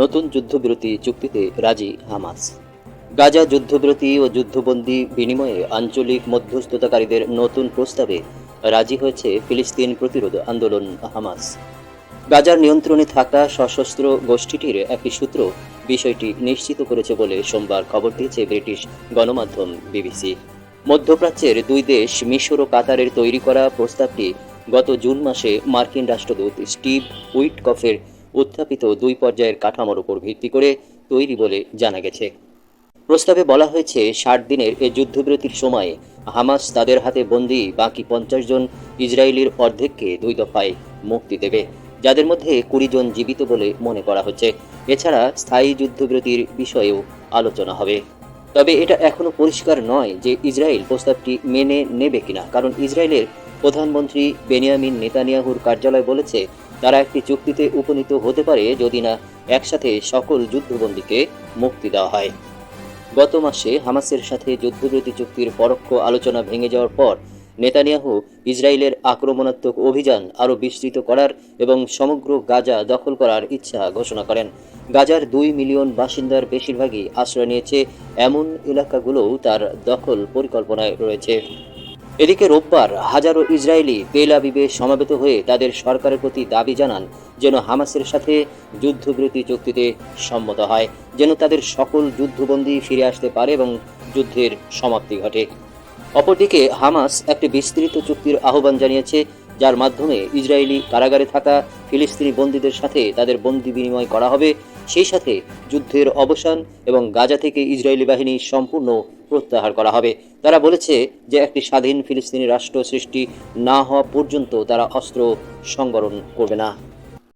নতুন যুদ্ধবিরতি চুক্তিতে রাজি হামাস। গাজা যুদ্ধবিরতি ও যুদ্ধবন্দী বিনিময়ে আঞ্চলিক মধ্যস্থতাকারীদের নতুন প্রস্তাবে রাজি হয়েছে ফিলিস্তিন প্রতিরোধ আন্দোলন হামাস। গাজার নিয়ন্ত্রণে থাকা সশস্ত্র গোষ্ঠীটির একটি সূত্র বিষয়টি নিশ্চিত করেছে বলে সোমবার খবর দিয়েছে ব্রিটিশ গণমাধ্যম বিবিসি। মধ্যপ্রাচ্যের দুই দেশ, মিশর ও কাতারের তৈরি করা প্রস্তাবটি গত জুন মাসে মার্কিন রাষ্ট্রদূত স্টিভ উইটকফের উত্থাপিত দুই পর্যায়ের কাঠামোর উপর ভিত্তি করে তৈরি বলে জানা গেছে। প্রস্তাবে বলা হয়েছে, ষাট দিনের এ যুদ্ধবিরতির সময় হামাস তাদের হাতে বন্দি বাকি পঞ্চাশ জন ইসরায়েলির অর্ধেককে দুই দফায় মুক্তি দেবে, যাদের মধ্যে কুড়ি জন জীবিত বলে মনে করা হচ্ছে। এছাড়া স্থায়ী যুদ্ধবিরতির বিষয়েও আলোচনা হবে। তবে এটা এখনও পরিষ্কার নয় যে ইসরায়েল প্রস্তাবটি মেনে নেবে কিনা, কারণ ইসরায়েলের প্রধানমন্ত্রী বেনিয়ামিন নেতানিয়াহুর কার্যালয় বলেছে তারা একটি চুক্তিতে উপনীত হতে পারে যদি না একসাথে সকল যুদ্ধবন্দীকে মুক্তি দেওয়া হয়। গত মাসে হামাসের সাথে যুদ্ধবিরতি চুক্তির পরোক্ষ আলোচনা ভেঙে যাওয়ার পর নেতানিয়াহু ইসরায়েলের আক্রমণাত্মক অভিযান আরও বিস্তৃত করার এবং সমগ্র গাজা দখল করার ইচ্ছা ঘোষণা করেন। গাজার দুই মিলিয়ন বাসিন্দার বেশিরভাগই আশ্রয় নিয়েছে এমন এলাকাগুলোও তার দখল পরিকল্পনায় রয়েছে। এদিকে রোববার হাজারো ইসরায়েলি তেল আবিবে সমাবেত হয়ে তাদের সরকারের প্রতি দাবি জানান যেন হামাসের সাথে যুদ্ধবিরতি চুক্তিতে সম্মত হয়, যেন তাদের সকল যুদ্ধবন্দী ফিরে আসতে পারে এবং যুদ্ধের সমাপ্তি ঘটে। অপরদিকে হামাস একটি বিস্তৃত চুক্তির আহ্বান জানিয়েছে যার মাধ্যমে ইসরায়েলি কারাগারে থাকা ফিলিস্তিনি বন্দীদের সাথে তাদের বন্দি বিনিময় করা হবে, সেই সাথে যুদ্ধের অবসান এবং গাজা থেকে ইসরায়েলি বাহিনী সম্পূর্ণ প্রত্যাহার করা হবে। তারা বলেছে যে একটি স্বাধীন ফিলিস্তিনি রাষ্ট্র সৃষ্টি না হওয়া পর্যন্ত তারা অস্ত্র সংবরণ করবে না।